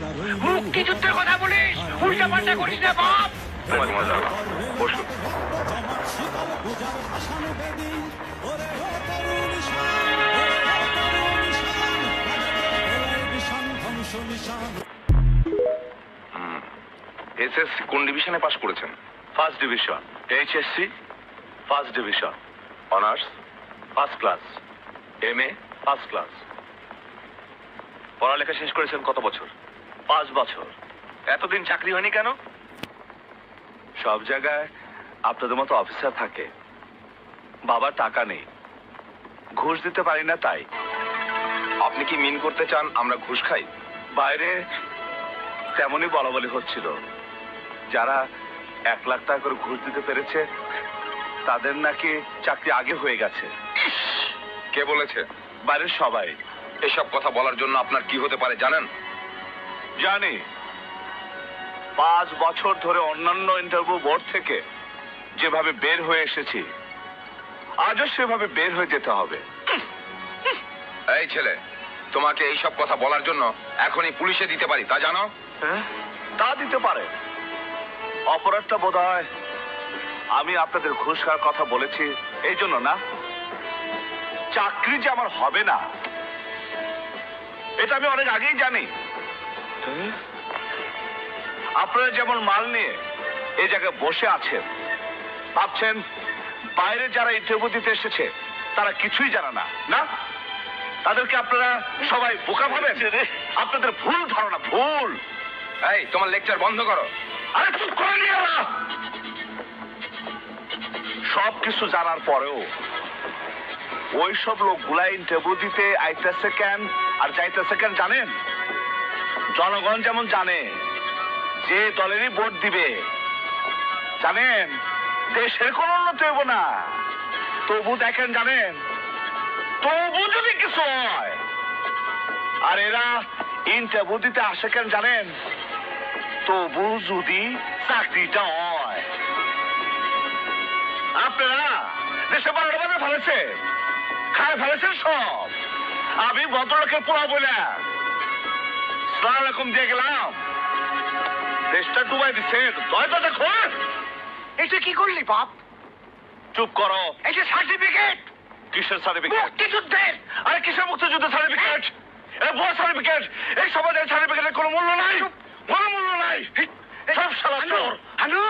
মুক্তিযুদ্ধের কথা বলিস? উল্টা পাল্টা করিস না বাপ! বসুন এসএসসি কোন ডিভিশনে পাশ করেছেন? First division HSC first division honours first class M A first class পড়ালেখা শেষ করেছেন কত বছর? পাঁচ বছর। এতদিন চাকরি হয়নি কেন? সব জায়গায় আপনাদের মতো অফিসার থাকে। বাবার টাকা নেই। ঘুষ দিতে পারি না তাই। আপনি কি মিন করতে চান আমরা ঘুষ খাই? বাইরে তেমনই বলা বলি হচ্ছিল। যারা এক লাখ টাকা করে ঘুষ দিতে পেরেছে তাদের নাকি চাকরি আগে হয়ে গেছে। কে বলেছে? বাইরের সবাই। এসব কথা বলার জন্য আপনার কি হতে পারে জানেন? জানি। পাঁচ বছর ধরে অন্যান্য ইন্টারভিউ বোর্ড থেকে যেভাবে বের হয়ে এসেছি আজও সেভাবে বের হয়ে যেতে হবে। এই ছেলে তোমাকে এই সব কথা বলার জন্য এখনই পুলিশে দিতে পারি তা জানো? হ্যাঁ? তা দিতে পারে। অপরাধটা বোধ হয় আমি আপনাদের ঘুষ খাওয়ার কথা বলেছি এই জন্য না। চাকরি যে আমার হবে না এটা আমি অনেক আগেই জানি। আপনারা যেমন মাল নিয়ে এই জায়গায় বসে আছেন ভাবছেন বাইরে যারা ইন্টারভিউ দিতে এসেছে তারা কিছুই জানে না না? তাদেরকে আপনারা সবাই বোকা ভাবেন? আপনাদের ভুল ধারণা ভুল। এই তোমার লেকচার বন্ধ করো। আরে চুপ করে নিয়ে সব কিছু জানার পরেও ওই সব লোকগুলা ইন্টারভিউ দিতে আইতেছে কেন? আর যাইতেছে কেন জানেন? জনগণ যেমন জানে যে দলেরই ভোট দিবে, জানেন? দেশের কোন উন্নতি হইব না। তবু দেখেন, জানেন? তবু যদি কিছু হয়, আর এরা ইন্টারভিউ দিতে আসে কেন, জানেন? তবু যদি চাকরিটা হয়। আপনারা দেশে বারোটা বাজে ফেলেছে খায় ফেলেছেন সব। আমি ভদ্রলোকের পোড়া বলে সালাম আলাইকুম দিয়ে গেলাম দেশটা ডুবাই দিচ্ছে এটা কি করলি বাপ চুপ করো এই যে সার্টিফিকেট কিসের সার্টিফিকেট মুক্তিযুদ্ধের আরে কিসের মুক্তিযুদ্ধ সার্টিফিকেট এ ভুয়া সার্টিফিকেট এই সমাজের সার্টিফিকেটের কোনো মূল্য নাই কোনো মূল্য নাই সব সালা চোর হানুম